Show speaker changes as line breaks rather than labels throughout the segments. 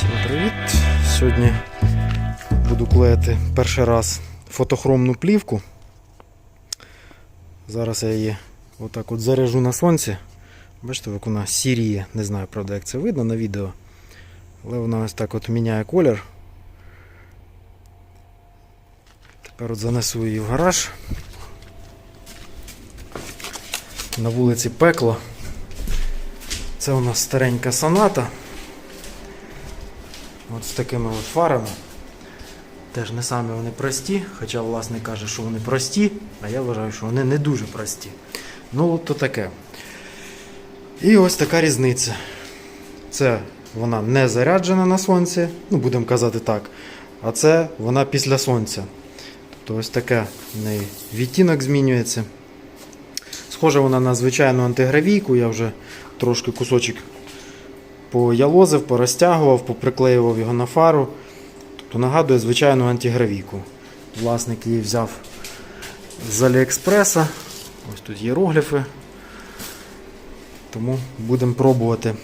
Всім привіт! Сьогодні буду клеїти перший раз фотохромну плівку. Зараз я її отак от заряжу на сонці. Бачите, як вона сіріє, не знаю, правда, як це видно на відео. Але вона ось так от міняє колір. Тепер от занесу її в гараж. На вулиці пекло. Це у нас старенька соната. От з такими от фарами. Теж не самі вони прості, хоча власник каже, що вони прості, а я вважаю, що вони не дуже прості. Ну, от то таке. І ось така різниця. Це вона не заряджена на сонці, ну будемо казати так. А це вона після сонця. Тобто ось таке в неї відтінок змінюється. Схожа вона на звичайну антигравійку, я вже трошки кусочок поялозив, порозтягував, поприклеював його на фару. Тобто нагадує звичайну антигравійку. Власник її взяв з Аліекспреса. Ось тут іерогліфи. Тому будемо пробувати,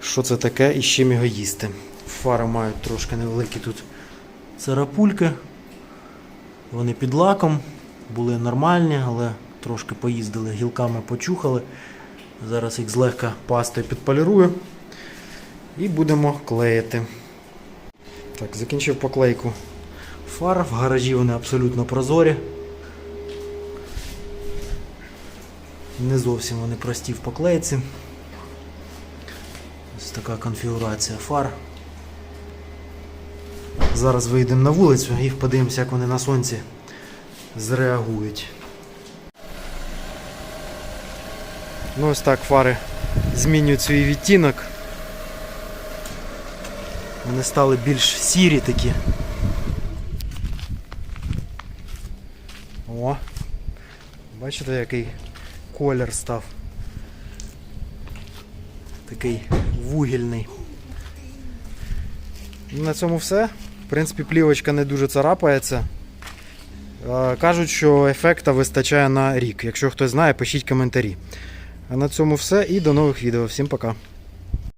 що це таке і з чим його їсти. Фари мають трошки невеликі тут царапульки. Вони під лаком, були нормальні, але трошки поїздили, гілками почухали. Зараз їх злегка пастою підполірую і будемо клеїти. Так, закінчив поклейку фар. В гаражі вони абсолютно прозорі. Не зовсім вони прості в поклейці. Ось така конфігурація фар. Зараз вийдемо на вулицю і подивимося, як вони на сонці зреагують. Ну ось так фари змінюють свій відтінок. Вони стали більш сірі такі. О! Бачите, який колір став. Такий вугільний. Ну, На цьому все. В принципі, плівочка не дуже царапається. Е, Кажуть, що ефекта вистачає на рік. Якщо хтось знає, пишіть коментарі. А на цьому все і до нових відео. Всім пока.